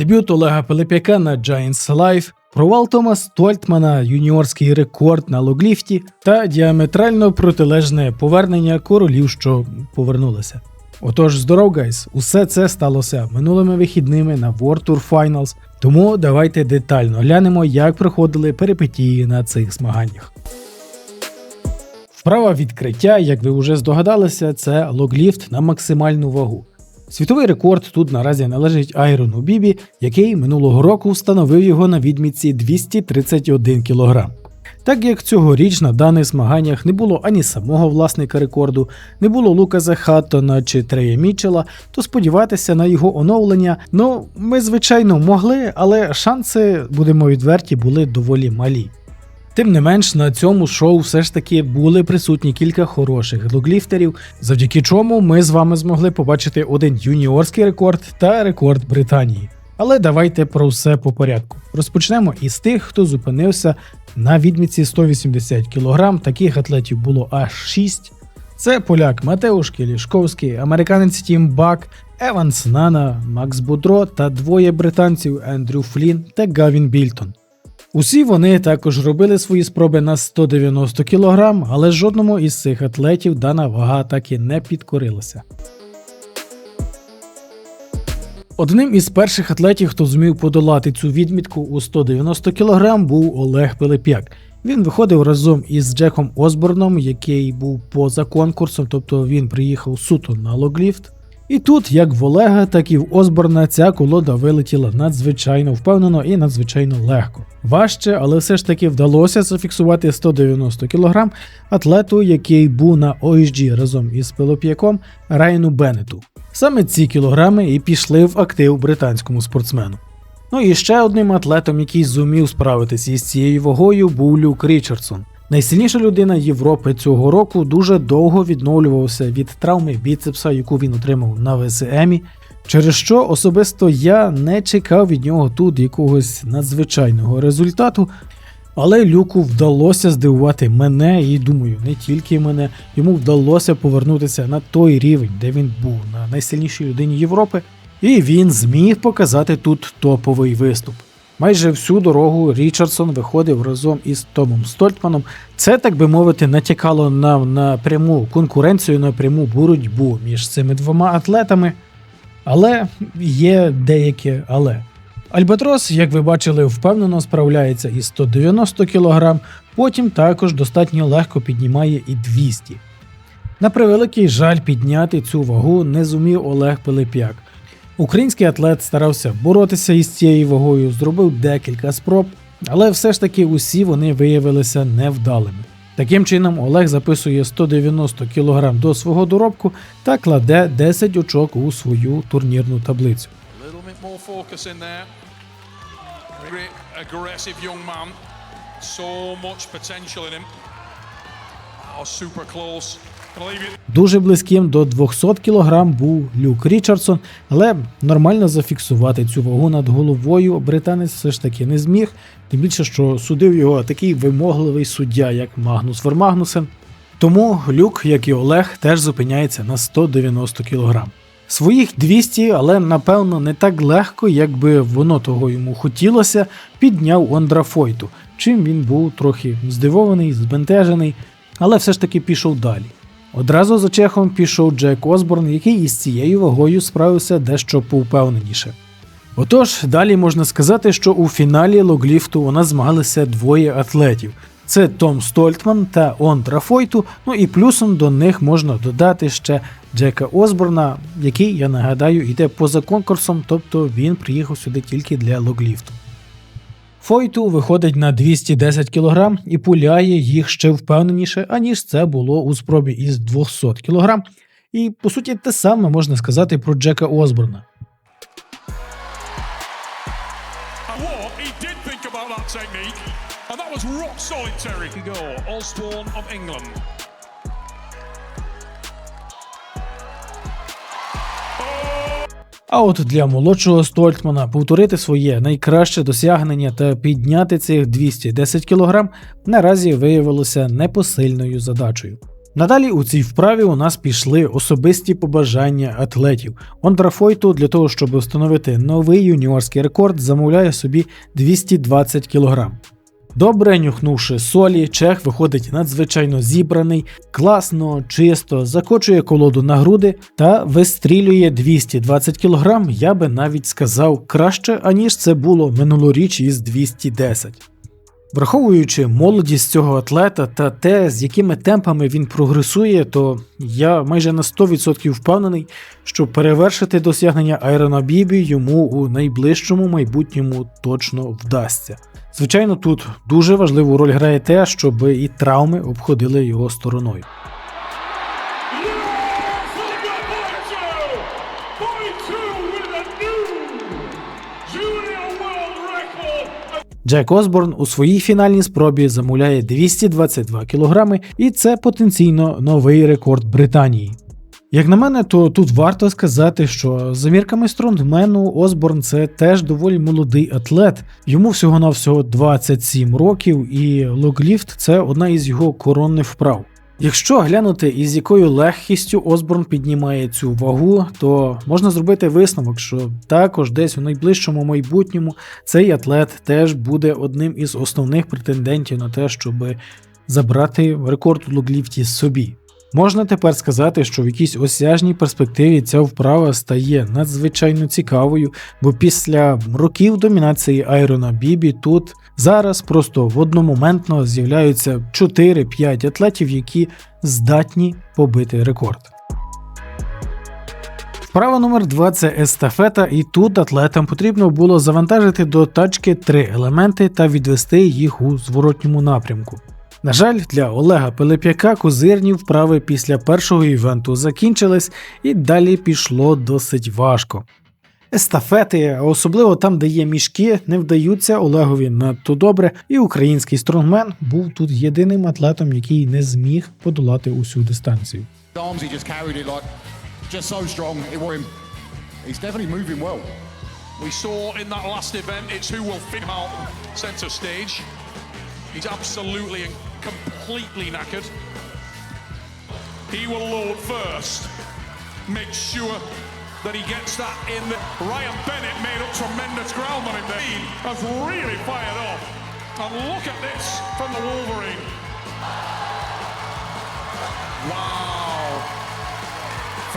Дебют Олега Пилипяка на Giants Life, провал Тома Стольтмана, юніорський рекорд на логліфті та діаметрально протилежне повернення королів, що повернулися. Отож, здоров, гайс, усе це сталося минулими вихідними на World Tour Finals, тому давайте детально глянемо, як проходили перипетії на цих змаганнях. Вправа відкриття, як ви вже здогадалися, це логліфт на максимальну вагу. Світовий рекорд тут наразі належить Айрону Бібі, який минулого року встановив його на відмітці 231 кг. Так як цьогоріч на даних змаганнях не було ані самого власника рекорду, не було Луказа Хаттона чи Трея Мітчела, то сподіватися на його оновлення, ну ми звичайно могли, але шанси, будемо відверті, були доволі малі. Тим не менш, на цьому шоу все ж таки були присутні кілька хороших логліфтерів, завдяки чому ми з вами змогли побачити один юніорський рекорд та рекорд Британії. Але давайте про все по порядку. Розпочнемо із тих, хто зупинився на відмітці 180 кг. Таких атлетів було аж 6. Це поляк Матеуш Кілішковський, американець Тім Бак, Еванс Нана, Макс Будро та двоє британців Ендрю Флін та Гавін Більтон. Усі вони також робили свої спроби на 190 кг, але жодному із цих атлетів дана вага так і не підкорилася. Одним із перших атлетів, хто зумів подолати цю відмітку у 190 кг, був Олег Пилип'як. Він виходив разом із Джеком Осборном, який був поза конкурсом, тобто він приїхав суто на логліфт. І тут, як в Олега, так і в Осборна, ця колода вилетіла надзвичайно впевнено і надзвичайно легко. Важче, але все ж таки вдалося зафіксувати 190 кг атлету, який був на OSG разом із Пилоп'яком Райну Беннету. Саме ці кілограми і пішли в актив британському спортсмену. Ну і ще одним атлетом, який зумів справитися із цією вагою, був Люк Річардсон. Найсильніша людина Європи цього року дуже довго відновлювався від травми біцепса, яку він отримав на ВСМі, через що особисто я не чекав від нього тут якогось надзвичайного результату. Але Люку вдалося здивувати мене і думаю, не тільки мене, йому вдалося повернутися на той рівень, де він був на найсильнішій людині Європи, і він зміг показати тут топовий виступ. Майже всю дорогу Річардсон виходив разом із Томом Стольтманом. Це, так би мовити, натякало нам на пряму конкуренцію, на пряму боротьбу між цими двома атлетами. Але є деяке але. Альбатрос, як ви бачили, впевнено справляється із 190 кг, потім також достатньо легко піднімає і 200 На превеликий жаль підняти цю вагу не зумів Олег Пилип'як. Український атлет старався боротися із цією вагою, зробив декілька спроб, але все ж таки усі вони виявилися невдалими. Таким чином, Олег записує 190 кг до свого доробку та кладе 10 очок у свою турнірну таблицю. So much potential in him. Oh, super close. Дуже близьким до 200 кг був Люк Річардсон, але нормально зафіксувати цю вагу над головою британець все ж таки не зміг. Тим більше, що судив його такий вимогливий суддя, як Магнус Вермагнусен. Тому Люк, як і Олег, теж зупиняється на 190 кг. Своїх 200, але напевно не так легко, як би воно того йому хотілося, підняв Ондра Фойту, чим він був трохи здивований, збентежений, але все ж таки пішов далі. Одразу за чехом пішов Джек Осборн, який із цією вагою справився дещо повпевненіше. Отож, далі можна сказати, що у фіналі логліфту нас змагалися двоє атлетів. Це Том Стольтман та Ондра Фойту, ну і плюсом до них можна додати ще Джека Осборна, який, я нагадаю, йде поза конкурсом, тобто він приїхав сюди тільки для логліфту. Фойту виходить на 210 кг і пуляє їх ще впевненіше, аніж це було у спробі із 200 кг. І по суті те саме можна сказати про Джека about that was rock solid, Terry. Go, Osborne of England. А от для молодшого Стольтмана повторити своє найкраще досягнення та підняти цих 210 кг наразі виявилося непосильною задачею. Надалі у цій вправі у нас пішли особисті побажання атлетів. Ондра Фойту для того, щоб встановити новий юніорський рекорд, замовляє собі 220 кг. Добре нюхнувши солі, чех виходить надзвичайно зібраний, класно, чисто, закочує колоду на груди та вистрілює 220 кг, я би навіть сказав краще, аніж це було минулоріч із 210. Враховуючи молодість цього атлета та те, з якими темпами він прогресує, то я майже на 100% впевнений, що перевершити досягнення Айрона Бібі йому у найближчому майбутньому точно вдасться. Звичайно, тут дуже важливу роль грає те, щоб і травми обходили його стороною. Джек Осборн у своїй фінальній спробі замовляє 222 кг, і це потенційно новий рекорд Британії. Як на мене, то тут варто сказати, що за мірками стронгмену Осборн це теж доволі молодий атлет. Йому всього-навсього 27 років, і локліфт це одна із його коронних вправ. Якщо глянути, із якою легкістю Осборн піднімає цю вагу, то можна зробити висновок, що також десь у найближчому майбутньому цей атлет теж буде одним із основних претендентів на те, щоб забрати рекорд у логліфті собі. Можна тепер сказати, що в якійсь осяжній перспективі ця вправа стає надзвичайно цікавою, бо після років домінації Айрона Бібі тут зараз просто в одномоментно з'являються 4-5 атлетів, які здатні побити рекорд. Вправа номер 2 це естафета, і тут атлетам потрібно було завантажити до тачки три елементи та відвести їх у зворотньому напрямку. На жаль, для Олега Пилип'яка козирні вправи після першого івенту закінчились і далі пішло досить важко. Естафети, особливо там, де є мішки, не вдаються Олегові надто добре, і український стронгмен був тут єдиним атлетом, який не зміг подолати усю дистанцію. We saw in that last event, it's who will fit him out centre stage. He's absolutely and completely knackered. He will load first. Make sure that he gets that in. Ryan Bennett made up tremendous ground on him there. He has really fired off. And look at this from the Wolverine. Wow.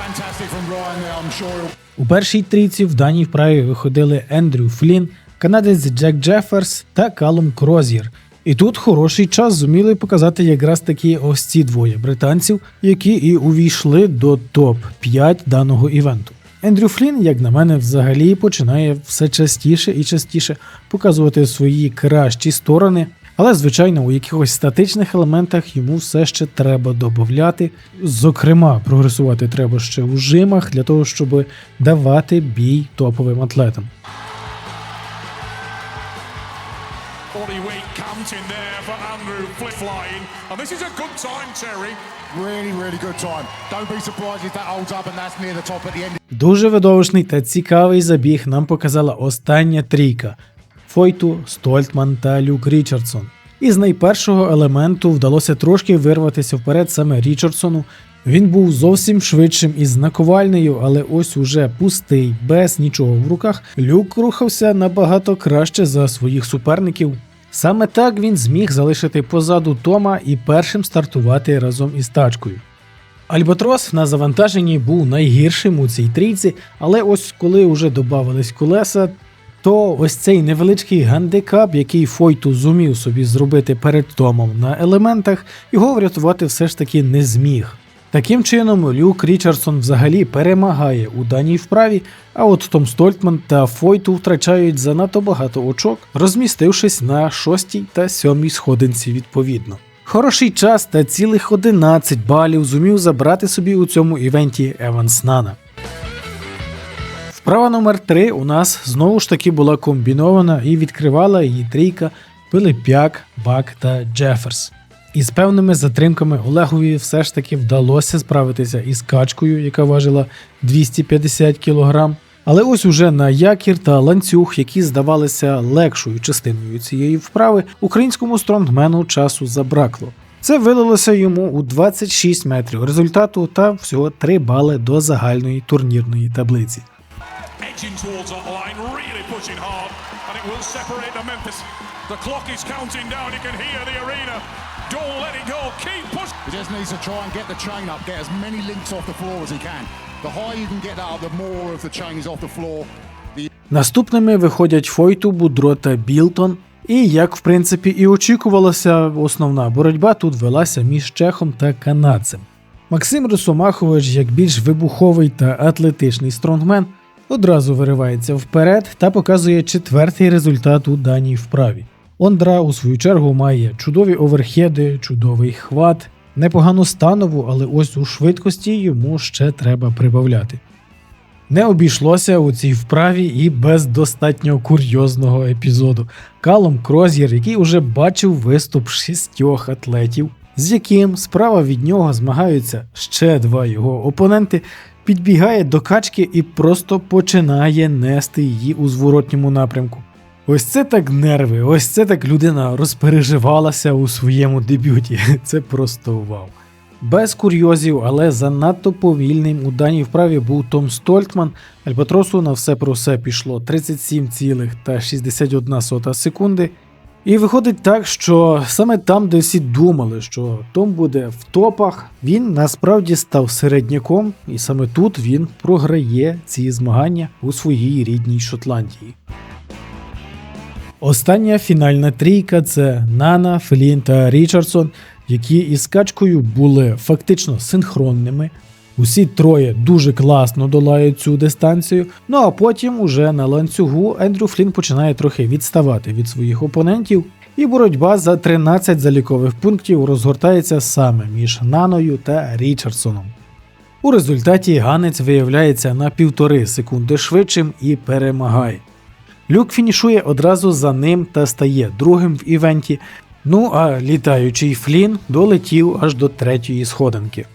Fantastic from Ryan there. I'm sure У першій трійці в даній вправі виходили Ендрю Флін, канадець Джек Джеферс та Калум Кроз'єр. І тут хороший час зуміли показати якраз такі ось ці двоє британців, які і увійшли до топ-5 даного івенту. Ендрю Флін, як на мене, взагалі починає все частіше і частіше показувати свої кращі сторони. Але, звичайно, у якихось статичних елементах йому все ще треба додати. Зокрема, прогресувати треба ще у жимах для того, щоб давати бій топовим атлетам. And this is a good time, Terry. Really, really good time. Don't be surprised if that holds up and that's near the top at the end. Дуже видовищний та цікавий забіг нам показала остання трійка Фойту, Стольтман та Люк Річардсон. Із найпершого елементу вдалося трошки вирватися вперед саме Річардсону. Він був зовсім швидшим із наковальнею, але ось уже пустий, без нічого в руках. Люк рухався набагато краще за своїх суперників. Саме так він зміг залишити позаду Тома і першим стартувати разом із тачкою. Альбатрос на завантаженні був найгіршим у цій трійці, але ось коли вже додавались колеса, то ось цей невеличкий гандикап, який Фойту зумів собі зробити перед Томом на елементах, його врятувати все ж таки не зміг. Таким чином, Люк Річардсон взагалі перемагає у даній вправі, а от Том Стольтман та Фойту втрачають занадто багато очок, розмістившись на шостій та сьомій сходинці відповідно. Хороший час та цілих 11 балів зумів забрати собі у цьому івенті Еванс Нана. Вправа номер 3 у нас знову ж таки була комбінована і відкривала її трійка Пилип'як, Бак та Джеферс. Із певними затримками Олегові все ж таки вдалося справитися із качкою, яка важила 250 кг. Але ось уже на якір та ланцюг, які здавалися легшою частиною цієї вправи, українському стронгмену часу забракло. Це вилилося йому у 26 метрів результату та всього 3 бали до загальної турнірної таблиці. And it will separate the Memphis. The clock is counting down. You can hear the arena. Don't let it go. Keep pushing. He just needs to try and get the chain up, get as many links off the floor as he can. The higher you can get that up, the more of the chain is off the floor. The Наступними виходять Фойту, Будро та Білтон. І як в принципі і очікувалося, основна боротьба тут велася між чехом та канадцем. Максим Росомахович, як більш вибуховий та атлетичний стронгмен, одразу виривається вперед та показує четвертий результат у даній вправі. Ондра, у свою чергу, має чудові оверхеди, чудовий хват, непогану станову, але ось у швидкості йому ще треба прибавляти. Не обійшлося у цій вправі і без достатньо курйозного епізоду. Калом Кроз'єр, який уже бачив виступ шістьох атлетів, з яким справа від нього змагаються ще два його опоненти, підбігає до качки і просто починає нести її у зворотньому напрямку. Ось це так нерви, ось це так людина розпереживалася у своєму дебюті. Це просто вау. Без курйозів, але занадто повільним у даній вправі був Том Стольтман. Альбатросу на все про все пішло 37,61 секунди. І виходить так, що саме там, де всі думали, що Том буде в топах, він насправді став середняком, і саме тут він програє ці змагання у своїй рідній Шотландії. Остання фінальна трійка це Нана, Флін та Річардсон, які із качкою були фактично синхронними. Усі троє дуже класно долають цю дистанцію. Ну а потім, уже на ланцюгу, Ендрю Флін починає трохи відставати від своїх опонентів, і боротьба за 13 залікових пунктів розгортається саме між Наною та Річардсоном. У результаті Ганець виявляється на півтори секунди швидшим і перемагає. Люк фінішує одразу за ним та стає другим в івенті. Ну а літаючий Флін долетів аж до третьої сходинки.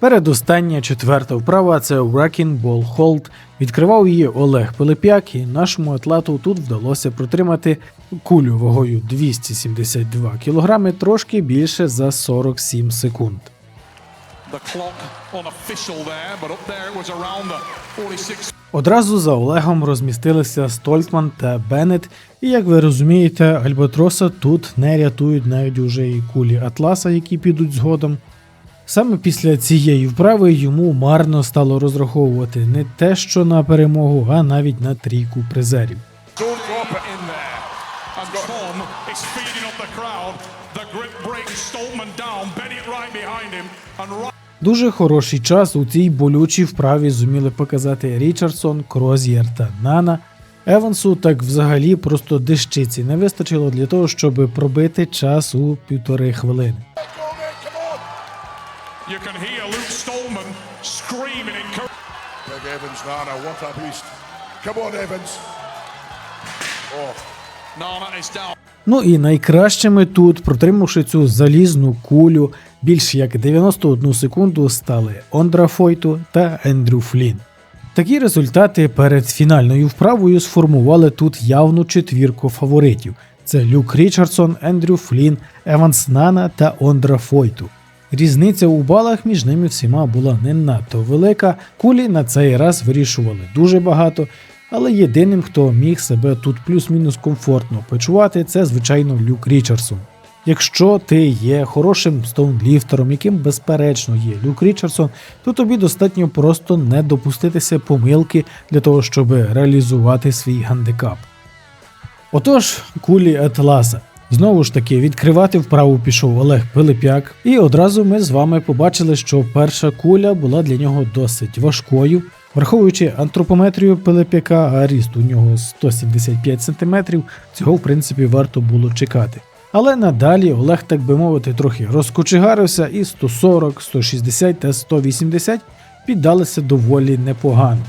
Передостання четверта вправа це Wrecking Ball Hold. Відкривав її Олег Пилип'як, і нашому атлету тут вдалося протримати кулю вагою 272 кг трошки більше за 47 секунд. The clock unofficial there, but up there it was around the 46 Одразу за Олегом розмістилися Стольтман та Беннет, і як ви розумієте, Альбатроса тут не рятують навіть уже і кулі Атласа, які підуть згодом. Саме після цієї вправи йому марно стало розраховувати не те, що на перемогу, а навіть на трійку призерів. Дуже хороший час у цій болючій вправі зуміли показати Річардсон, Кроз'єр та Нана. Евансу так взагалі просто дещиці не вистачило для того, щоб пробити час у півтори хвилини. You can hear Luke Stoltman screaming in. Greg Evans, Nana, one up east. Come on, Evans. Oh, Nana is down. Ну і найкращими тут, протримавши цю залізну кулю більш як 91 секунду, стали Ондра Фойту та Ендрю Флін. Такі результати перед фінальною вправою сформували тут явну четвірку фаворитів: це Люк Річардсон, Ендрю Флін, Еванс Нана та Ондра Фойту. Різниця у балах між ними всіма була не надто велика. Кулі на цей раз вирішували дуже багато, але єдиним, хто міг себе тут плюс-мінус комфортно почувати, це звичайно Люк Річардсон. Якщо ти є хорошим стоунліфтером, яким безперечно є Люк Річардсон, то тобі достатньо просто не допуститися помилки для того, щоб реалізувати свій гандикап. Отож, кулі Атласа. Знову ж таки, відкривати вправу пішов Олег Пилип'як, і одразу ми з вами побачили, що перша куля була для нього досить важкою. Враховуючи антропометрію Пилип'яка, а ріст у нього 175 см, цього в принципі варто було чекати. Але надалі Олег, так би мовити, трохи розкочегарився, і 140, 160 та 180 піддалися доволі непогано.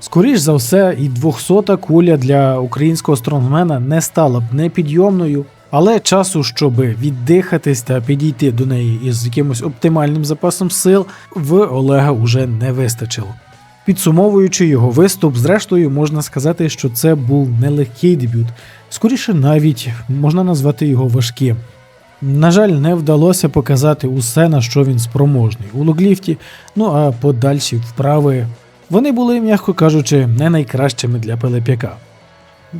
Скоріш за все, і 200-та куля для українського стронгмена не стала б непідйомною, але часу, щоб віддихатись та підійти до неї із якимось оптимальним запасом сил, в Олега уже не вистачило. Підсумовуючи його виступ, зрештою можна сказати, що це був нелегкий дебют, скоріше навіть можна назвати його важким. На жаль, не вдалося показати усе, на що він спроможний у логліфті, ну а подальші вправи вони були, м'яко кажучи, не найкращими для Пилип'яка.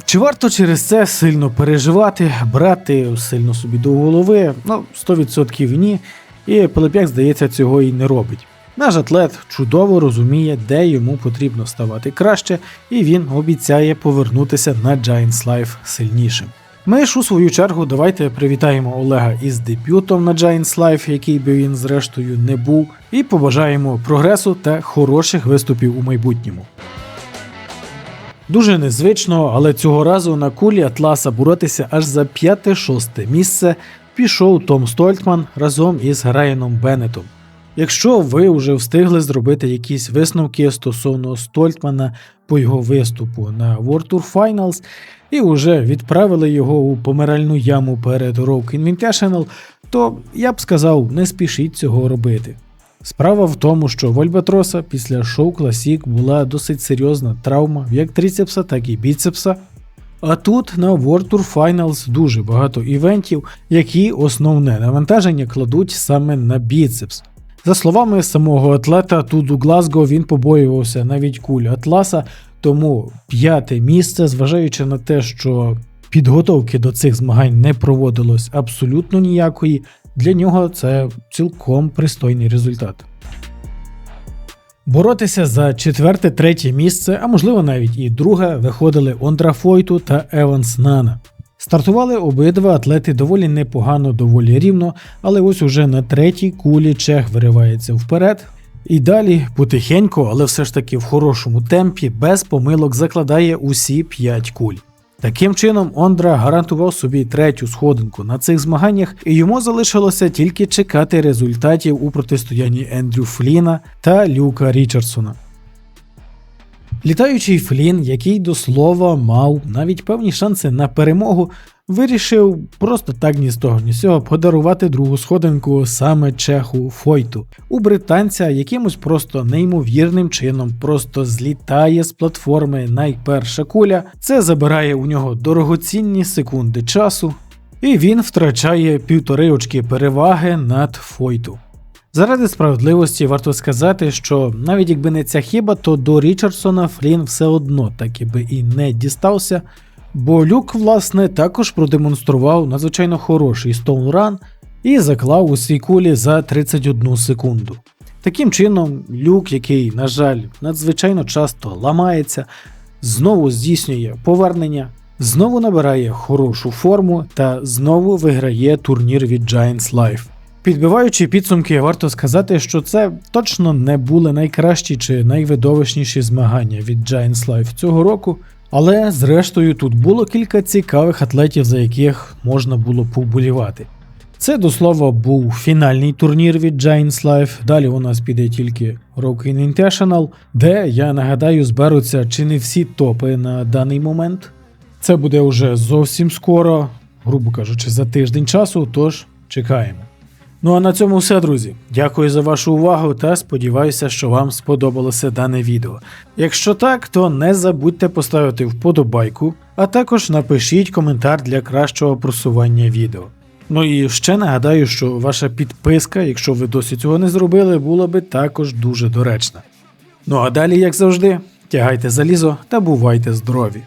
Чи варто через це сильно переживати, брати сильно собі до голови? Ну, 100% ні, і Пилип'як, здається, цього і не робить. Наш атлет чудово розуміє, де йому потрібно ставати краще, і він обіцяє повернутися на Giants Life сильнішим. Ми ж у свою чергу давайте привітаємо Олега із дебютом на Giants Life, який би він зрештою не був, і побажаємо прогресу та хороших виступів у майбутньому. Дуже незвично, але цього разу на кулі Атласа боротися аж за п'яте-шосте місце пішов Том Стольтман разом із Райаном Беннетом. Якщо ви вже встигли зробити якісь висновки стосовно Стольтмана по його виступу на World Tour Finals і вже відправили його у помиральну яму перед Rogue Invitational, то я б сказав, не спішіть цього робити. Справа в тому, що в Альбатроса після шоу Класік була досить серйозна травма як трицепса, так і біцепса. А тут на World Tour Finals дуже багато івентів, які основне навантаження кладуть саме на біцепс. За словами самого атлета, тут у Глазго він побоювався навіть куль Атласа, тому п'яте місце, зважаючи на те, що підготовки до цих змагань не проводилось абсолютно ніякої, для нього це цілком пристойний результат. Боротися за четверте, третє місце, а можливо навіть і друге, виходили Ондра Фойту та Еванс Нана. Стартували обидва атлети доволі непогано, доволі рівно, але ось уже на третій кулі Чех виривається вперед. І далі потихеньку, але все ж таки в хорошому темпі, без помилок закладає усі 5 куль. Таким чином, Ондра гарантував собі третю сходинку на цих змаганнях, і йому залишилося тільки чекати результатів у протистоянні Ендрю Фліна та Люка Річардсона. Літаючий Флін, який до слова мав навіть певні шанси на перемогу, вирішив просто так ні з того, ні з цього подарувати другу сходинку саме чеху Фойту. У британця якимось просто неймовірним чином просто злітає з платформи найперша куля. Це забирає у нього дорогоцінні секунди часу, і він втрачає півтори очки переваги над Фойту. Заради справедливості варто сказати, що навіть якби не ця хіба, то до Річардсона Флін все одно таки би і не дістався, бо Люк, власне, також продемонстрував надзвичайно хороший стоунран і заклав у свій кулі за 31 секунду. Таким чином, Люк, який, на жаль, надзвичайно часто ламається, знову здійснює повернення, знову набирає хорошу форму та знову виграє турнір від Giants Life. Підбиваючи підсумки, варто сказати, що це точно не були найкращі чи найвидовищніші змагання від Giants Life цього року, але зрештою тут було кілька цікавих атлетів, за яких можна було поболівати. Це до слова був фінальний турнір від Giants Life. Далі у нас піде тільки Rock Invitational, де я нагадаю зберуться чи не всі топи на даний момент. Це буде уже зовсім скоро, грубо кажучи, за тиждень часу, тож чекаємо. Ну а на цьому все, друзі. Дякую за вашу увагу та сподіваюся, що вам сподобалося дане відео. Якщо так, то не забудьте поставити вподобайку, а також напишіть коментар для кращого просування відео. Ну і ще нагадаю, що ваша підписка, якщо ви досі цього не зробили, була би також дуже доречна. Ну а далі, як завжди, тягайте залізо та бувайте здорові!